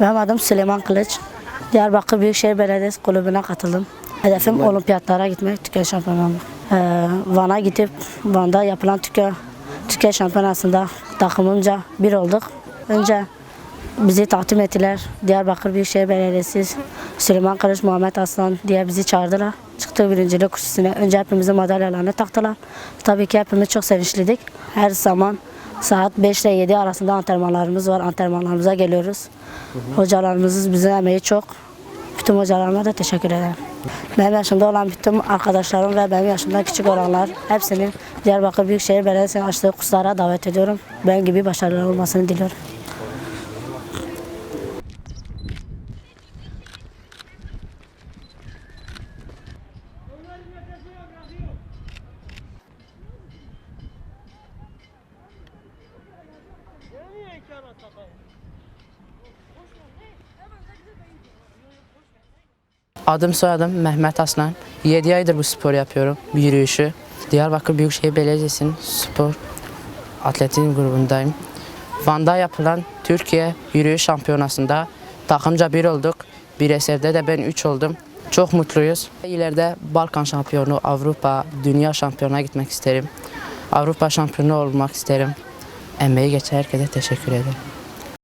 Benim adım Süleyman Kılıç. Diyarbakır Büyükşehir Belediyesi kulübüne katıldım. Hedefim olimpiyatlara gitmek, Türkiye şampiyonu olmak. Ee, Van'a gidip Van'da yapılan Türkiye, Türkiye şampiyonasında takımınca bir olduk. Önce bizi takdim ettiler. Diyarbakır Büyükşehir Belediyesi, Süleyman Kılıç, Muhammed Aslan diye bizi çağırdılar. Çıktık birincilik kursuna. Önce hepimize madalyalarını taktılar. Tabii ki hepimiz çok sevinçliydik. Her zaman saat 5 ile 7 arasında antrenmanlarımız var. Antrenmanlarımıza geliyoruz. Hocalarımızın bize emeği çok. Bütün hocalarıma da teşekkür ederim. Benim yaşımda olan bütün arkadaşlarım ve benim yaşımdan küçük olanlar hepsini Diyarbakır Büyükşehir Belediyesi'nin açtığı kurslara davet ediyorum. Ben gibi başarılar olmasını diliyorum. Adım soyadım Mehmet Aslan. 7 aydır bu spor yapıyorum. Yürüyüşü. Diyarbakır Büyükşehir Belediyesi'nin spor atletizm grubundayım. Van'da yapılan Türkiye Yürüyüş Şampiyonası'nda takımca bir olduk. Bir eserde de ben 3 oldum. Çok mutluyuz. İleride Balkan şampiyonu, Avrupa, Dünya şampiyonuna gitmek isterim. Avrupa şampiyonu olmak isterim. Emeği geçen herkese teşekkür ederim.